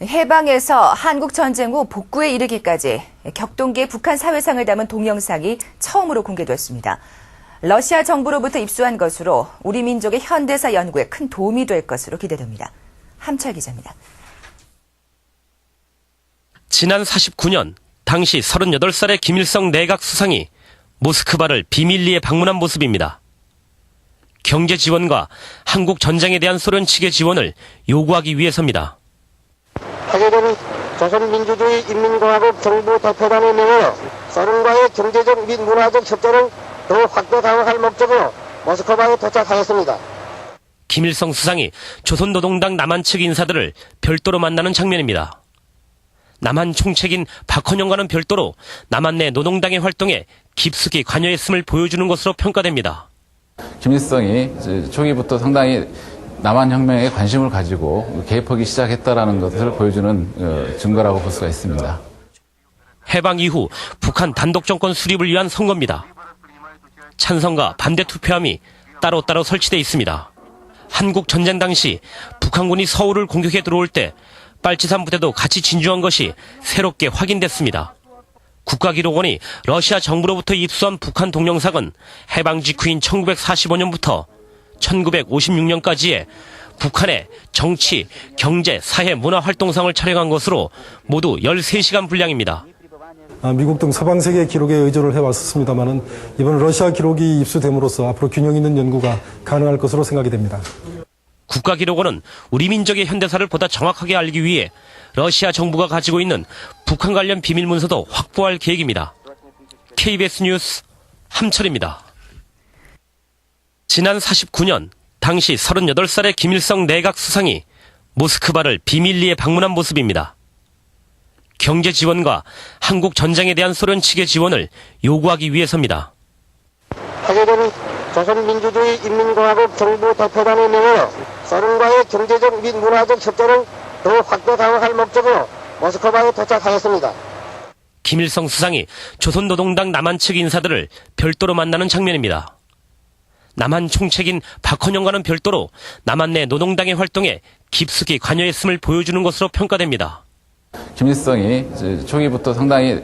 해방에서 한국 전쟁 후 복구에 이르기까지 격동기의 북한 사회상을 담은 동영상이 처음으로 공개됐습니다. 러시아 정부로부터 입수한 것으로 우리 민족의 현대사 연구에 큰 도움이 될 것으로 기대됩니다. 함철 기자입니다. 지난 49년 당시 38살의 김일성 내각 수상이 모스크바를 비밀리에 방문한 모습입니다. 경제 지원과 한국 전쟁에 대한 소련 측의 지원을 요구하기 위해서입니다. 하게되는 조선민주주의 인민공화국 정부 대표단에 명하여 소련과의 경제적 및 문화적 협조를 더욱 확대 강화할 목적으로 모스크바에 도착하였습니다. 김일성 수상이 조선노동당 남한 측 인사들을 별도로 만나는 장면입니다. 남한 총책인 박헌영과는 별도로 남한 내 노동당의 활동에 깊숙이 관여했음을 보여주는 것으로 평가됩니다. 김일성이 초기부터 상당히 남한 혁명에 관심을 가지고 개입하기 시작했다라는 것을 보여주는 어, 증거라고 볼 수가 있습니다. 해방 이후 북한 단독 정권 수립을 위한 선거입니다. 찬성과 반대 투표함이 따로따로 설치돼 있습니다. 한국 전쟁 당시 북한군이 서울을 공격해 들어올 때 빨치산 부대도 같이 진주한 것이 새롭게 확인됐습니다. 국가기록원이 러시아 정부로부터 입수한 북한 동영상은 해방 직후인 1945년부터 1956년까지의 북한의 정치, 경제, 사회, 문화 활동상을 촬영한 것으로 모두 13시간 분량입니다. 아, 미국 등 서방 세계 기록에 의존을 해왔었습니다만은 이번 러시아 기록이 입수됨으로써 앞으로 균형 있는 연구가 가능할 것으로 생각이 됩니다. 국가 기록원은 우리 민족의 현대사를 보다 정확하게 알기 위해 러시아 정부가 가지고 있는 북한 관련 비밀 문서도 확보할 계획입니다. KBS 뉴스 함철입니다. 지난 49년 당시 38살의 김일성 내각 수상이 모스크바를 비밀리에 방문한 모습입니다. 경제 지원과 한국 전쟁에 대한 소련 측의 지원을 요구하기 위해서입니다. 하게되는 조선민주주의 인민공화국 정부 대표단에 명하여 소련과의 경제적 및 문화적 협조를 더욱 확대 강화할 목적으로 모스크바에 도착하였습니다. 김일성 수상이 조선노동당 남한 측 인사들을 별도로 만나는 장면입니다. 남한 총책인 박헌영과는 별도로 남한 내 노동당의 활동에 깊숙이 관여했음을 보여주는 것으로 평가됩니다. 김일성이 초기부터 상당히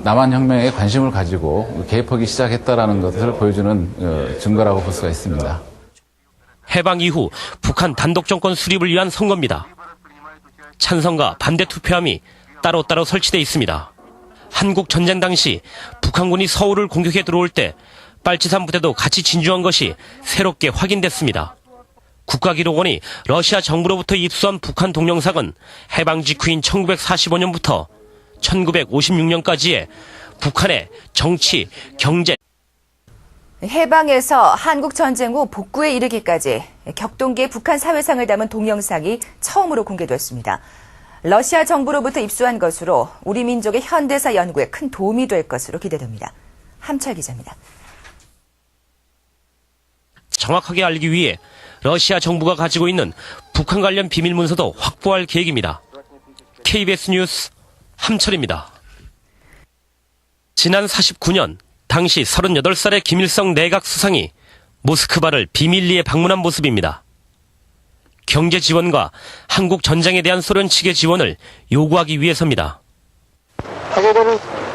남한 혁명에 관심을 가지고 개입하기 시작했다라는 것을 보여주는 어, 증거라고 볼 수가 있습니다. 해방 이후 북한 단독 정권 수립을 위한 선거입니다. 찬성과 반대 투표함이 따로따로 설치돼 있습니다. 한국 전쟁 당시 북한군이 서울을 공격해 들어올 때 빨치산 부대도 같이 진주한 것이 새롭게 확인됐습니다. 국가기록원이 러시아 정부로부터 입수한 북한 동영상은 해방 직후인 1945년부터 1956년까지의 북한의 정치, 경제, 해방에서 한국 전쟁 후 복구에 이르기까지 격동기의 북한 사회상을 담은 동영상이 처음으로 공개됐습니다. 러시아 정부로부터 입수한 것으로 우리 민족의 현대사 연구에 큰 도움이 될 것으로 기대됩니다. 함철 기자입니다. 정확하게 알기 위해 러시아 정부가 가지고 있는 북한 관련 비밀 문서도 확보할 계획입니다. KBS 뉴스 함철입니다. 지난 49년 당시 38살의 김일성 내각 수상이 모스크바를 비밀리에 방문한 모습입니다. 경제 지원과 한국 전쟁에 대한 소련 측의 지원을 요구하기 위해서입니다.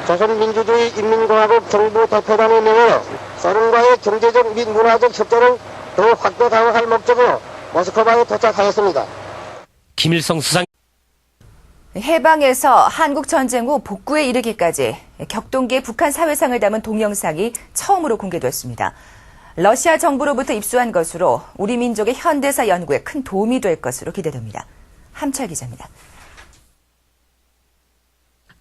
조선민주주의 인민공화국 정부 대표단에 명하여 소련과의 경제적 및 문화적 협조를 더욱 확대 강화할 목적으로 모스크바에 도착하였습니다. 김일성 수상 해방에서 한국 전쟁 후 복구에 이르기까지 격동기의 북한 사회상을 담은 동영상이 처음으로 공개됐습니다. 러시아 정부로부터 입수한 것으로 우리 민족의 현대사 연구에 큰 도움이 될 것으로 기대됩니다. 함철 기자입니다.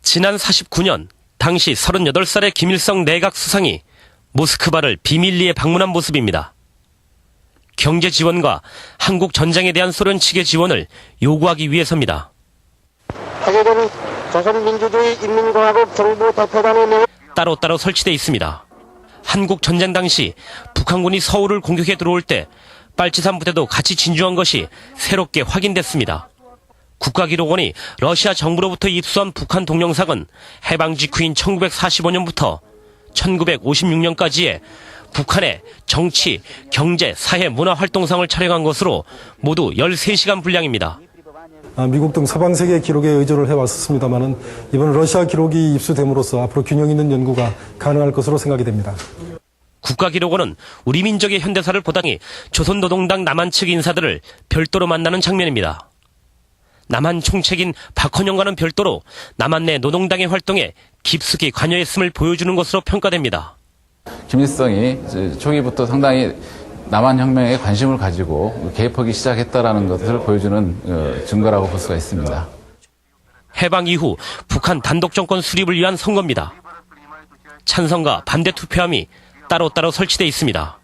지난 49년 당시 38살의 김일성 내각 수상이 모스크바를 비밀리에 방문한 모습입니다. 경제 지원과 한국 전쟁에 대한 소련 측의 지원을 요구하기 위해서입니다. 하게 되는 조선민주주의 인민공화국 정부 대표단에 명하여 따로따로 설치돼 있습니다. 한국 전쟁 당시 북한군이 서울을 공격해 들어올 때 빨치산 부대도 같이 진주한 것이 새롭게 확인됐습니다. 국가기록원이 러시아 정부로부터 입수한 북한 동영상은 해방 직후인 1945년부터 1956년까지의 북한의 정치, 경제, 사회, 문화 활동상을 촬영한 것으로 모두 13시간 분량입니다. 아, 미국 등 서방 세계 기록에 의존을 해왔었습니다만은 이번 러시아 기록이 입수됨으로써 앞으로 균형 있는 연구가 가능할 것으로 생각이 됩니다. 국가기록원은 우리 민족의 현대사를 보다니 조선노동당 남한 측 인사들을 별도로 만나는 장면입니다. 남한 총책인 박헌영과는 별도로 남한 내 노동당의 활동에 깊숙이 관여했음을 보여주는 것으로 평가됩니다. 김일성이 초기부터 상당히 남한 혁명에 관심을 가지고 개입하기 시작했다라는 것을 보여주는 어, 증거라고 볼 수가 있습니다. 해방 이후 북한 단독 정권 수립을 위한 선거입니다. 찬성과 반대 투표함이 따로따로 설치돼 있습니다.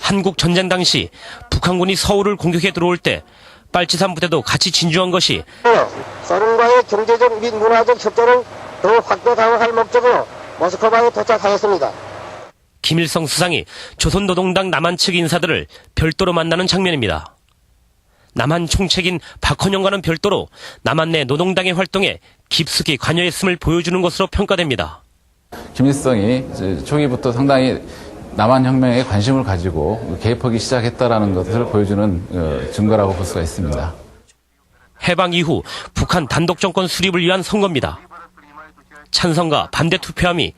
한국 전쟁 당시 북한군이 서울을 공격해 들어올 때 빨치산 부대도 같이 진주한 것이 소련과의 경제적 및 문화적 협조를 더욱 확대당할 목적으로 모스크바에 도착하였습니다. 김일성 수상이 조선노동당 남한 측 인사들을 별도로 만나는 장면입니다. 남한 총책인 박헌영과는 별도로 남한 내 노동당의 활동에 깊숙이 관여했음을 보여주는 것으로 평가됩니다. 김일성이 초기부터 상당히 남한 혁명에 관심을 가지고 개입하기 시작했다라는 것을 보여주는 어, 증거라고 볼 수가 있습니다. 해방 이후 북한 단독 정권 수립을 위한 선거입니다. 찬성과 반대 투표함이